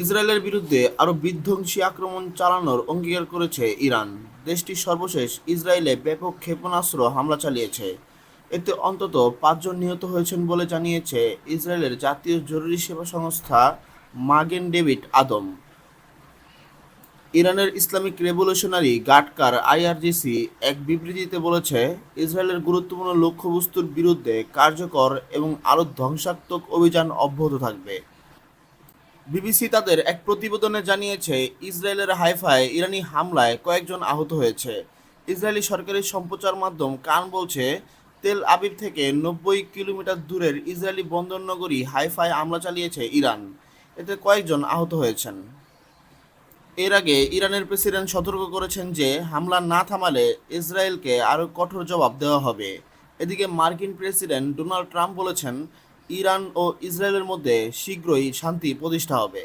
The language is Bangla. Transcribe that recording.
ইসরায়েলের বিরুদ্ধে আরও বিধ্বংসী আক্রমণ চালানোর অঙ্গীকার করেছে ইরান। দেশটি সর্বশেষ ইসরায়েলে ব্যাপক ক্ষেপণাস্ত্র হামলা চালিয়েছে। এতে অন্তত পাঁচজন নিহত হয়েছেন বলে জানিয়েছে ইসরায়েলের জাতীয় জরুরি সেবা সংস্থা মাগেন ডেভিড আদম। ইরানের ইসলামিক রেভলিউশনারি গাটকার আইআরজিসি এক বিবৃতিতে বলেছে, ইসরায়েলের গুরুত্বপূর্ণ লক্ষ্যবস্তুর বিরুদ্ধে কার্যকর এবং আরও ধ্বংসাত্মক অভিযান অব্যাহত থাকবে। বিবিসি তাদের এক প্রতিবেদনে জানিয়েছে, ইসরায়েলের হাইফায় ইরানি হামলায় কয়েকজন আহত হয়েছে। ইসরায়েলি সরকারি সম্প্রচার মাধ্যম কান বলছে, তেল আবিব থেকে নব্বই কিলোমিটার দূরের ইসরায়েলি বন্দরনগরী হাইফায় হামলা চালিয়েছে ইরান। এতে কয়েকজন আহত হয়েছেন। এর আগে ইরানের প্রেসিডেন্ট সতর্ক করেছেন যে, হামলা না থামালে ইসরায়েলকে আরও কঠোর জবাব দেওয়া হবে। এদিকে মার্কিন প্রেসিডেন্ট ডোনাল্ড ট্রাম্প বলেছেন ইরান ও ইসরায়েলের মধ্যে শীঘ্রই শান্তি প্রতিষ্ঠা হবে।